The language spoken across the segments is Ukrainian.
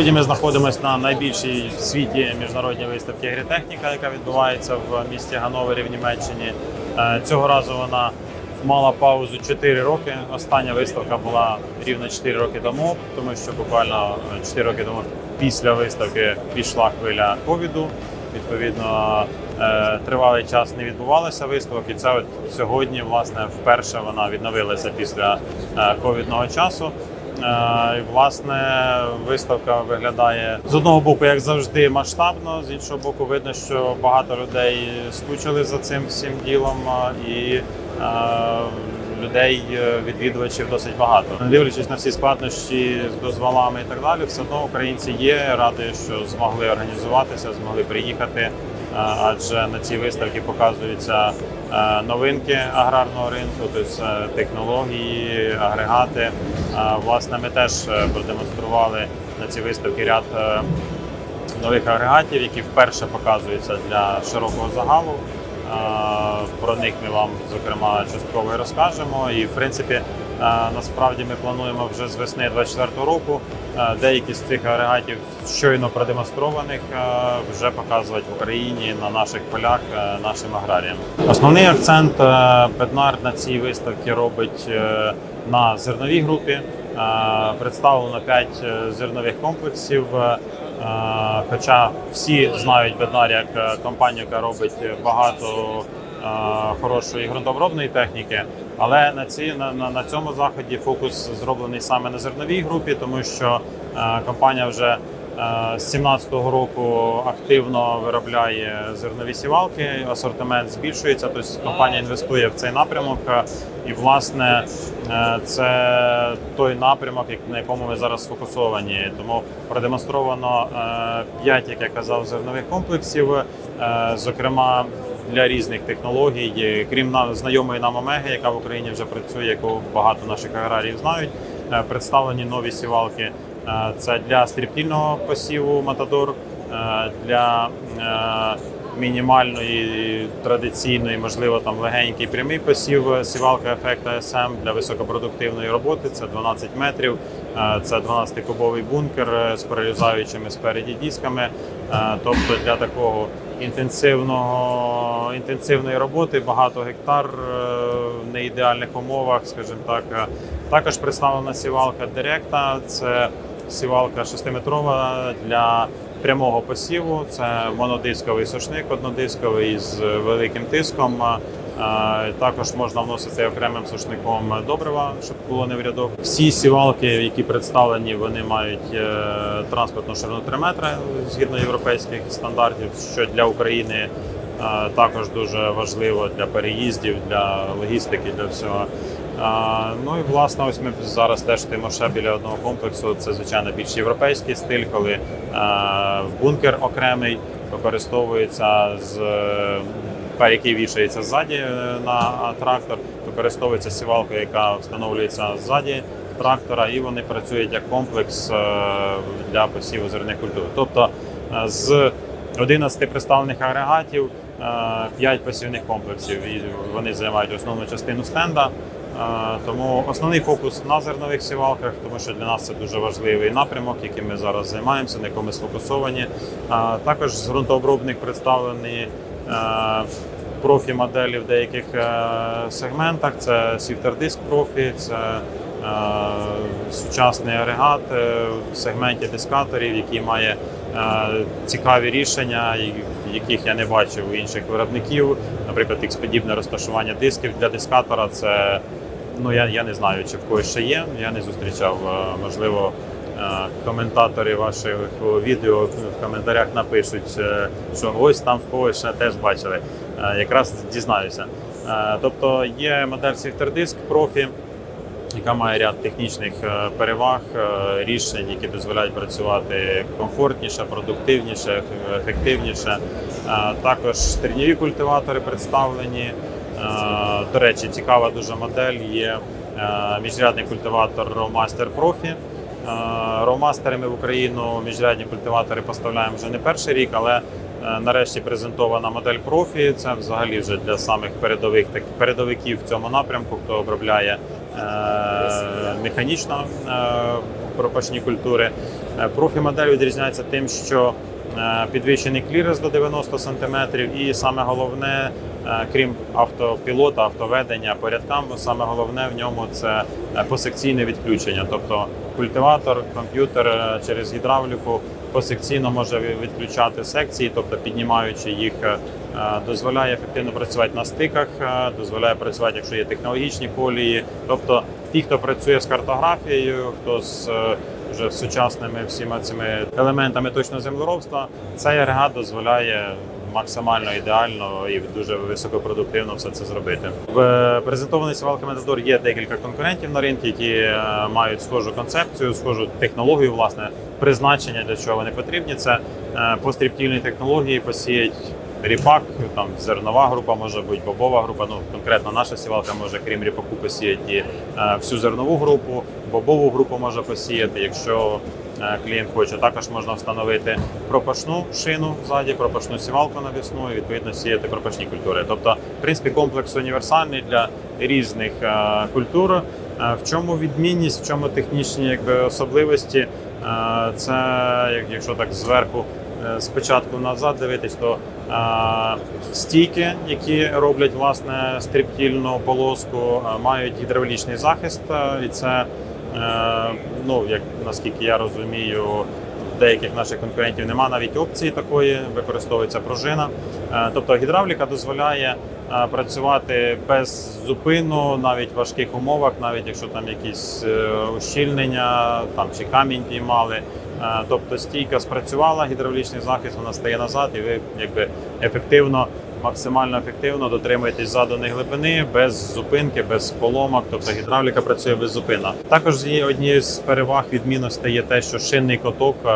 Сьогодні ми знаходимося на найбільшій в світі міжнародній виставці агрітехніка, яка відбувається в місті Гановері в Німеччині. Е, Цього разу вона мала паузу 4 роки. Остання виставка була рівно 4 роки тому, тому що буквально 4 роки тому після виставки пішла хвиля ковіду. Відповідно, е, тривалий час не відбувалося виставок, і це от сьогодні, власне, вперше вона відновилася після е, ковідного часу. Е, і, Власне, виставка виглядає з одного боку, як завжди, масштабно, з іншого боку, видно, що багато людей скучили за цим всім ділом, е, і е, людей, відвідувачів досить багато. Дивлячись на всі складнощі з дозволами і так далі, все одно українці є. Радий, що змогли організуватися, змогли приїхати. Адже на цій виставці показуються новинки аграрного ринку, тобто е, технології, агрегати. Е, Власне, ми теж е, продемонстрували на цій виставці ряд е, нових агрегатів, які вперше показуються для широкого загалу. Е, Про них ми вам зокрема частково і розкажемо. І в принципі, е, насправді ми плануємо вже з весни 2024 року е, деякі з цих агрегатів щойно продемонстрованих вже показувати в Україні на наших полях е, нашим аграріям. Основний акцент Петнар на цій виставці робить е, на зерновій групі. Е, Представлено 5 зернових комплексів. Хоча всі знають Беднар як компанію, яка робить багато хорошої ґрунтообробної техніки, але на ці на, на, цьому заході фокус зроблений саме на зерновій групі, тому що е, компанія вже е, з 2017 року активно виробляє зернові сівалки, асортимент збільшується. Тобто компанія інвестує в цей напрямок. е, І власне е, це той напрямок, на якому ми зараз сфокусовані. Тому продемонстровано 5, як я казав, зернових комплексів, е, зокрема для різних технологій, крім знайомої нам Омеги, яка в Україні вже працює, яку багато наших аграріїв знають. е, Представлені нові сівалки. Е, Це для стріптільного посіву Матадор, е, для мінімальної традиційної, можливо, там легенький прямий посів, сівалка ефекта СМ для високопродуктивної роботи. Це 12 метрів, це 12-кубовий бункер з прорізаючими спереді дисками. Тобто для такого інтенсивного інтенсивної роботи багато гектар е, в неідеальних умовах, скажімо так. Е, Також представлена сівалка Директа. Це сівалка 6-метрова для прямого посіву. Це монодисковий сушник, однодисковий з великим тиском. Також можна вносити окремим сушником добрива, щоб було не в рядок. Всі сівалки, які представлені, вони мають е, транспортну ширину 3 метри згідно європейських стандартів, що для України е, також дуже важливо для переїздів, для логістики, для всього. Ну і власне, ось ми зараз теж стоїмо ще біля одного комплексу. Це звичайно більш європейський стиль, коли е, бункер окремий використовується з пер, який вішається ззаді е, на трактор, використовується сівалка, яка встановлюється ззаді трактора, і вони працюють як комплекс е, для посіву зерних культур. Тобто е, з 11 представлених агрегатів, 5 посівних комплексів, і вони займають основну частину стенда. Тому основний фокус на зернових сівалках, тому що для нас це дуже важливий напрямок, яким ми зараз займаємося, на якому ми сфокусовані. Також з ґрунтообробних представлені е, профі моделі в деяких е, сегментах. Це Disk Profi, це е, сучасний агрегат е, в сегменті дискаторів, який має цікаві рішення, яких я не бачив у інших виробників. Наприклад, X-подібне розташування дисків для дискатора. Це ну я, я не знаю, чи в когось ще є. Я не зустрічав. Можливо, коментатори ваших відео в коментарях напишуть, е, що ось там в когось ще теж бачили. Е, Якраз дізнаюся. Е, Тобто є модель Disk Profi, яка має ряд технічних переваг, рішень, які дозволяють працювати комфортніше, продуктивніше, ефективніше. Також стернєві культиватори представлені. До речі, цікава дуже модель є міжрядний культиватор Rowmaster Profi. Е, Rowmaster ми в Україну міжрядні культиватори поставляємо вже не перший рік, але Е, Нарешті презентована модель профі. Це взагалі вже для самих передових так, передовиків в цьому напрямку, хто обробляє е, механічно е, пропашні культури. Е, Профі модель відрізняється тим, що підвищений кліренс до 90 см, і саме головне, крім автопілота, автоведення по рядкам, саме головне в ньому це посекційне відключення. Тобто культиватор, комп'ютер е, через гідравліку посекційно може відключати секції, тобто піднімаючи їх, е, е, дозволяє ефективно працювати на стиках, дозволяє працювати, якщо є технологічні колії. Тобто ті, хто працює з картографією, хто з вже сучасними всіма цими елементами точного землеробства, цей агрегат дозволяє максимально ідеально і дуже високопродуктивно все це зробити. В презентованій сівалки Метадор є декілька конкурентів на ринку, які е, мають схожу концепцію, схожу технологію, власне, призначення для чого вони потрібні. Це е, пострібтільні технології посіять. Ріпак, там зернова група може бути, бобова група. Ну конкретно наша сівалка може, крім ріпаку, посіяти е, всю зернову групу, бобову групу може посіяти, якщо клієнт хоче. Також можна встановити пропашну шину ззаді, пропашну сівалку навісну і відповідно сіяти пропашні культури. Тобто, в принципі, комплекс універсальний для різних е, культур. Е, В чому відмінність, в чому технічні якби, особливості? Е, Це як- якщо так зверху е, спочатку назад дивитись, то е, стійки, які роблять власне стріптільну полоску, е, мають гідравлічний захист, е, і це е, ну як наскільки я розумію. в Деяких наших конкурентів немає навіть опції такої, використовується пружина. Е, Тобто гідравліка дозволяє е, працювати без зупину, навіть в важких умовах, навіть якщо там якісь е, ущільнення там чи камінь піймали. Е, Тобто стійка спрацювала, гідравлічний захист, вона стає назад, і ви якби ефективно, максимально ефективно дотримуєтесь заданої глибини без зупинки, без поломок. Тобто гідравліка працює беззупинно. Також є однією з переваг відмінностей є те, що шинний коток, е,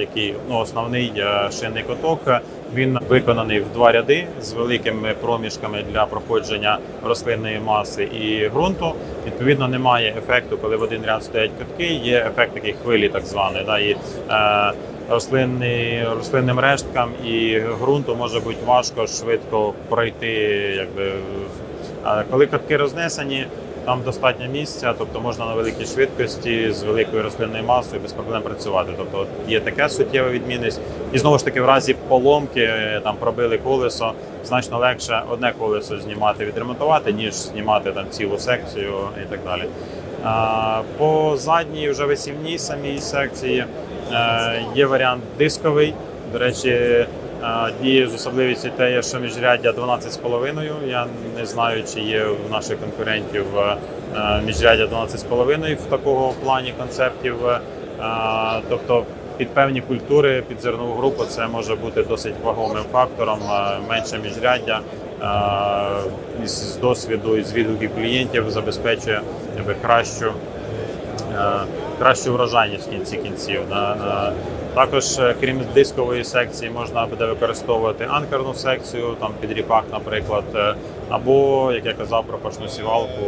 який ну основний е, шинний коток, е, він виконаний в два ряди з великими проміжками для проходження рослинної маси і ґрунту. Відповідно, немає ефекту, коли в один ряд стоять катки. Є ефект такий хвилі, так званий. Да, і, е, рослинний, рослинним решткам і ґрунту може бути важко швидко пройти. Якби, а коли катки рознесені, там достатньо місця, тобто можна на великій швидкості з великою рослинною масою без проблем працювати. Тобто є така суттєва відмінність. І знову ж таки, в разі поломки е, там пробили колесо, значно легше одне колесо знімати, відремонтувати, ніж знімати там цілу секцію і так далі. По задній вже висівній самій секції є варіант дисковий. До речі, е, діє з особливістю те, що міжряддя 12,5. Я не знаю, чи є в наших конкурентів е, міжряддя 12,5 в такого плані концептів. Е, Тобто під певні культури, під зернову групу це може бути досить вагомим фактором, е, менше міжряддя. е, З досвіду і з відгуків клієнтів забезпечує кращу е, кращу врожайність в кінці кінців. Також, е, крім дискової секції, можна буде використовувати анкерну секцію, там під ріпак, наприклад, е, або, як я казав, пропашну сівалку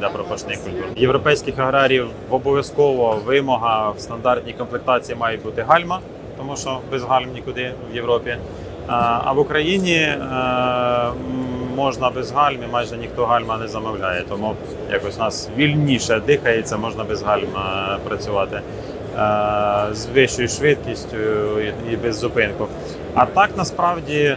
для пропашних культур. Європейських аграріїв обов'язково вимога в стандартній комплектації має бути гальма, тому що без гальм нікуди в Європі. А в Україні е, можна без гальм, майже ніхто гальма не замовляє. Тому якось у нас вільніше дихається, можна без гальм працювати е, з вищою швидкістю і, без зупинку. А так насправді е,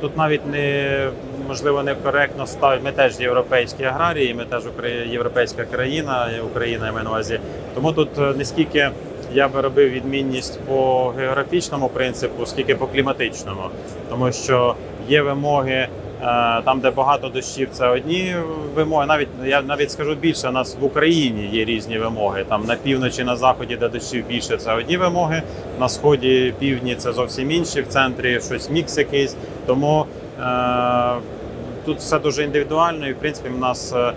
тут навіть не можливо некоректно ставити. Ми теж європейські аграрії, ми теж європейська країна, Україна я на увазі. Тому тут е, не скільки я би робив відмінність по географічному принципу, скільки по кліматичному, тому що є вимоги. Е, Там, де багато дощів, це одні вимоги. Навіть я навіть скажу більше, у нас в Україні є різні вимоги. Там на півночі, на заході, де дощів більше, це одні вимоги. На сході, півдні це зовсім інші. В центрі щось мікс якийсь. Тому е, тут все дуже індивідуально, і в принципі в нас е, е,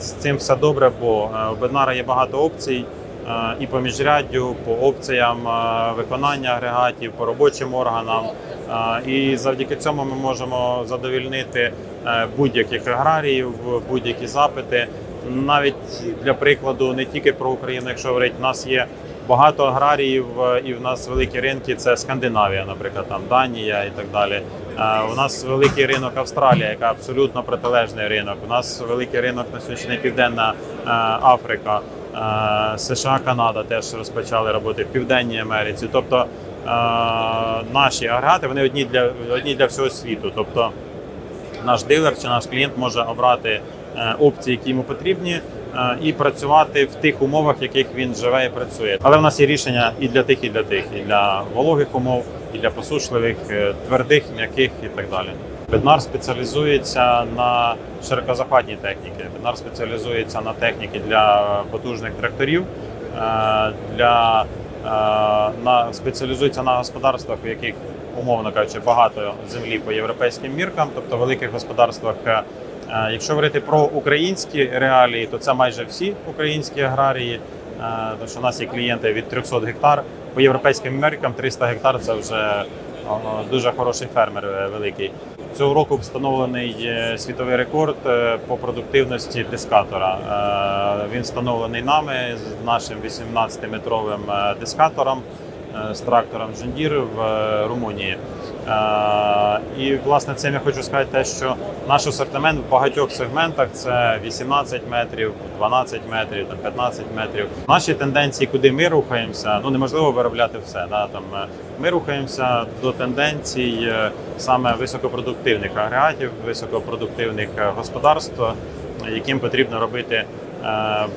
з цим все добре, бо е, у Беднара є багато опцій. І по міжряддю, по опціям виконання агрегатів, по робочим органам. І завдяки цьому ми можемо задовільнити е, будь-яких аграріїв, будь-які запити. Навіть для прикладу, не тільки про Україну, якщо говорити, у нас є Багато аграріїв е, і в нас великі ринки це Скандинавія, наприклад, там Данія і так далі. Е, У нас великий ринок Австралія, яка абсолютно протилежний ринок. У нас великий ринок на сьогоднішній Південна Африка, США, Канада теж розпочали роботи в Південній Америці. Тобто е, наші агрегати вони одні для одні для всього світу. Тобто наш дилер чи наш клієнт може обрати е, опції, які йому потрібні, е, і працювати в тих умовах, в яких він живе і працює. Але в нас є рішення і для тих, і для тих, і для вологих умов, і для посушливих, е, твердих, м'яких і так далі. Беднар спеціалізується на широкозахватній техніці. Беднар спеціалізується на техніки для потужних тракторів, е, для е, на спеціалізується на господарствах, в яких умовно кажучи, багато землі по європейським міркам, тобто в великих господарствах. е, Якщо говорити про українські реалії, то це майже всі українські аграрії, тому що у нас є клієнти від 300 гектар. По європейським міркам 300 гектар це вже дуже хороший фермер великий. Цього року встановлений е, світовий рекорд е, по продуктивності дискатора. Е, Він встановлений нами з нашим 18-метровим е, дискатором з трактором Джендір в е, Румунії. Е, І власне цим я хочу сказати те, що наш асортимент в багатьох сегментах це 18 метрів, 12 метрів, там 15 метрів. Наші тенденції, куди ми рухаємося, ну неможливо виробляти все. Да? Там е, ми рухаємося до тенденцій е, саме високопродуктивних агрегатів, високопродуктивних е, господарств, яким потрібно робити е,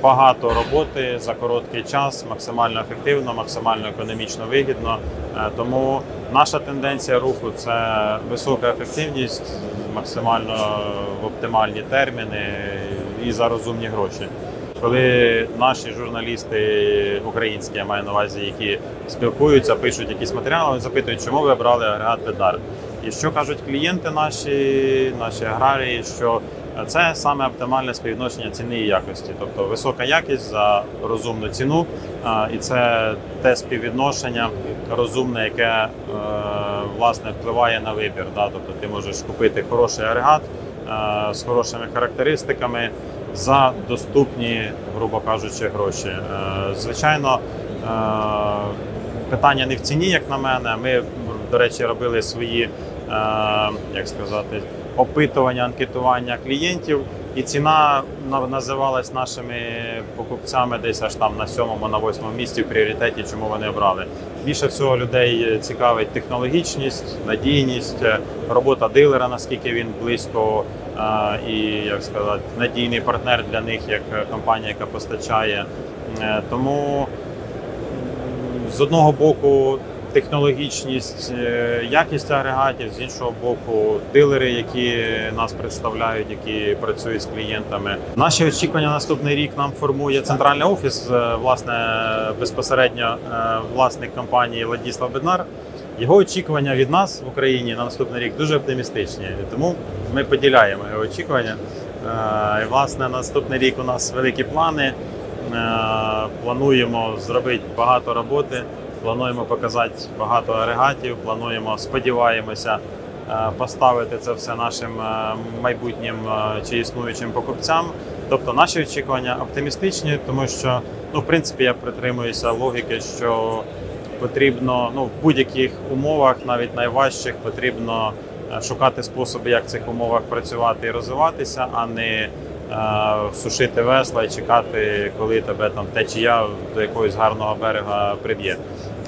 багато роботи за короткий час, максимально ефективно, максимально економічно вигідно. Е, Тому наша тенденція руху це висока ефективність, максимально в оптимальні терміни і за розумні гроші. Коли наші журналісти українські, я маю на увазі, які спілкуються, пишуть якісь матеріали, вони запитують, чому ви обрали агрегат Бедар. І що кажуть клієнти наші, наші аграрії, що це саме оптимальне співвідношення ціни і якості, тобто висока якість за розумну ціну, і це те співвідношення розумне, яке е, власне впливає на вибір. Тобто ти можеш купити хороший агрегат е, з хорошими характеристиками за доступні, грубо кажучи, гроші. Е, Звичайно, е, питання не в ціні, як на мене. Ми, до речі, робили свої, е, як сказати, опитування, анкетування клієнтів, і ціна на- називалась нашими покупцями десь аж там на сьомому, на восьмому місці в пріоритеті, чому вони обрали. Більше всього людей цікавить технологічність, надійність, е, робота дилера, наскільки він близько е, і як сказати, надійний партнер для них, як компанія, яка постачає. Е, Тому з одного боку технологічність, е, якість агрегатів, з іншого боку, дилери, які нас представляють, які працюють з клієнтами. Наші очікування на наступний рік нам формує центральний офіс, е, власне, безпосередньо е, власник компанії Ладіслав Беднар. Його очікування від нас в Україні на наступний рік дуже оптимістичні, тому ми поділяємо його очікування. І, власне, наступний рік у нас великі плани. Плануємо зробити багато роботи, плануємо показати багато агрегатів, плануємо, сподіваємося, е, поставити це все нашим е, майбутнім е, чи існуючим покупцям. Тобто наші очікування оптимістичні, тому що ну, в принципі я притримуюся логіки, що потрібно ну, в будь-яких умовах, навіть найважчих, потрібно шукати способи, як в цих умовах працювати і розвиватися, а не сушити весла і чекати, коли тебе там течія до якогось гарного берега приб'є.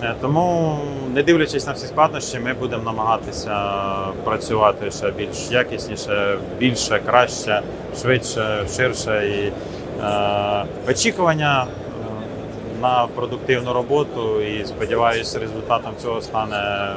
Е, Тому, не дивлячись на всі складнощі, ми будемо намагатися працювати ще більш якісніше, більше, краще, швидше, ширше. І е, очікування е, на продуктивну роботу і сподіваюся, результатом цього стане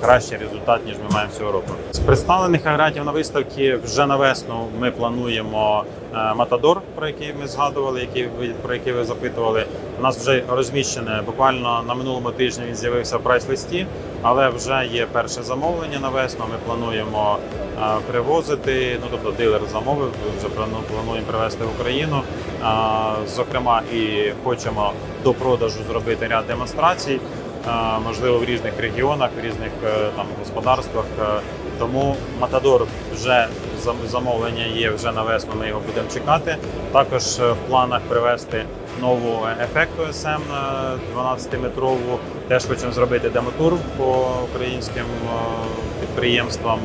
кращий результат, ніж ми маємо цього року. З представлених агрегатів на виставці вже на весну ми плануємо е, Матадор, про який ми згадували, який ви про який ви запитували. У нас вже розміщене буквально на минулому тижні. Він з'явився в прайс-листі, але вже є перше замовлення на весну. Ми плануємо е, привозити. Ну тобто дилер замовив. Вже плануємо привезти в Україну. Е, Зокрема, і хочемо до продажу зробити ряд демонстрацій. Можливо, в різних регіонах, в різних е, там господарствах. Е, Тому Матадор вже замовлення є вже на весну. Ми його будемо чекати. Також е, в планах привезти нову ефекту SM 12-метрову. Теж хочемо зробити демотур по українським підприємствам.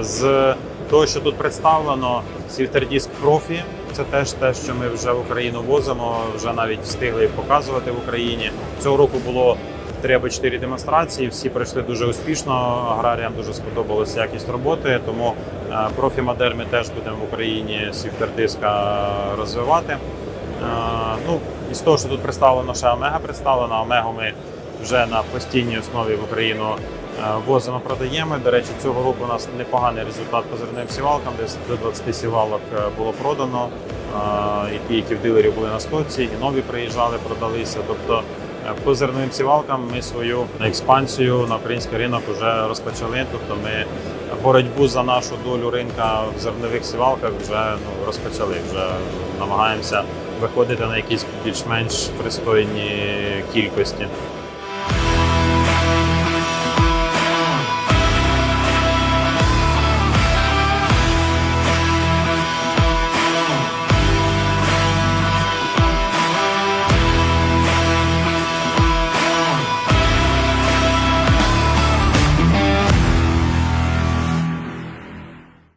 З того, що тут представлено, Світердіск профі. Це теж те, що ми вже в Україну возимо, вже навіть встигли показувати в Україні. Цього року було три або чотири демонстрації. Всі пройшли дуже успішно. Аграріям дуже сподобалася якість роботи. Тому е, профі-модель ми теж будемо в Україні Світердиска розвивати. Е, Ну, із того, що тут представлено, ще Омега представлена. Омегу ми вже на постійній основі в Україну е, возимо, продаємо. До речі, цього року у нас непоганий результат по зерним сівалкам. Десь до 20 сівалок було продано. І ті, які в дилерів були на стоці, і нові приїжджали, продалися. Тобто по зерновим сівалкам ми свою експансію на український ринок вже розпочали. Тобто ми боротьбу за нашу долю ринка в зернових сівалках вже ну, розпочали. Вже намагаємося виходити на якісь більш-менш пристойні кількості.